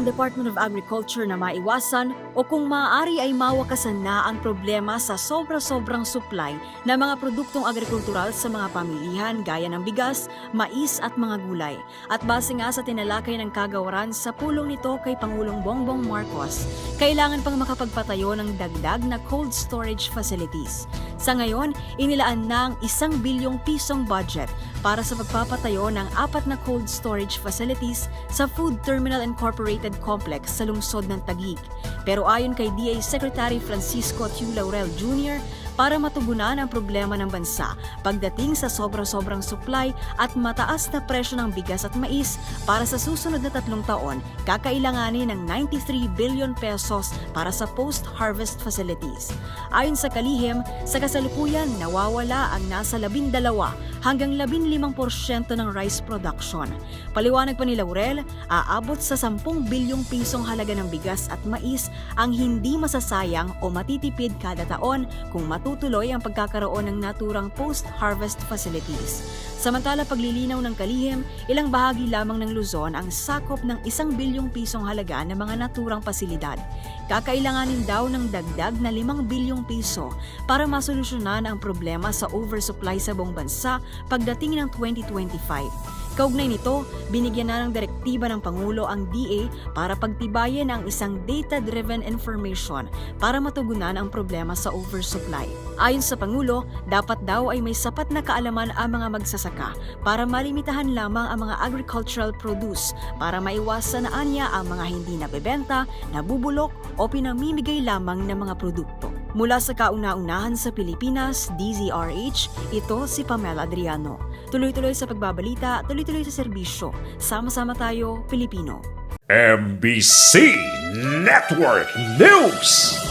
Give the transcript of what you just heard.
ng Department of Agriculture na maiwasan o kung maaari ay mawakasan na ang problema sa sobra-sobrang supply ng mga produktong agrikultural sa mga pamilihan gaya ng bigas, mais at mga gulay. At base nga sa tinalakay ng kagawaran sa pulong nito kay Pangulong Bongbong Marcos, kailangan pang makapagpatayo ng dagdag na cold storage facilities. Sa ngayon, inilaan na ang isang bilyong pisong budget para sa pagpapatayo ng apat na cold storage facilities sa Food Terminal Incorporated Complex sa lungsod ng Taguig. Pero ayon kay DA Secretary Francisco Tiu Laurel Jr., para matugunan ang problema ng bansa pagdating sa sobra-sobrang supply at mataas na presyo ng bigas at mais para sa susunod na tatlong taon, kakailanganin ng 93 billion pesos para sa post-harvest facilities. Ayon sa kalihim, sa kasalukuyan nawawala ang nasa 12 hanggang 15% ng rice production. Paliwanag pa ni Laurel, aabot sa 10 bilyong pisong halaga ng bigas at mais ang hindi masasayang o matitipid kada taon kung matutuloy ang pagkakaroon ng naturang post-harvest facilities. Samantala paglilinaw ng kalihim, ilang bahagi lamang ng Luzon ang sakop ng isang bilyong pisong halaga ng mga naturang pasilidad. Kakailanganin daw ng dagdag na 5 bilyong piso para masolusyonan ang problema sa oversupply sa buong bansa pagdating ng 2025. Kaugnay nito, binigyan na ng direktiba ng Pangulo ang DA para pagtibayin ang isang data-driven information para matugunan ang problema sa oversupply. Ayon sa Pangulo, dapat daw ay may sapat na kaalaman ang mga magsasaka para malimitahan lamang ang mga agricultural produce para maiwasan na anya ang mga hindi nabebenta, nabubulok o pinamimigay lamang ng mga produkto. Mula sa kauna-unahan sa Pilipinas, DZRH, ito si Pamela Adriano. Tuloy-tuloy sa pagbabalita, tuloy-tuloy sa serbisyo. Sama-sama tayo, Pilipino. MBC Network News.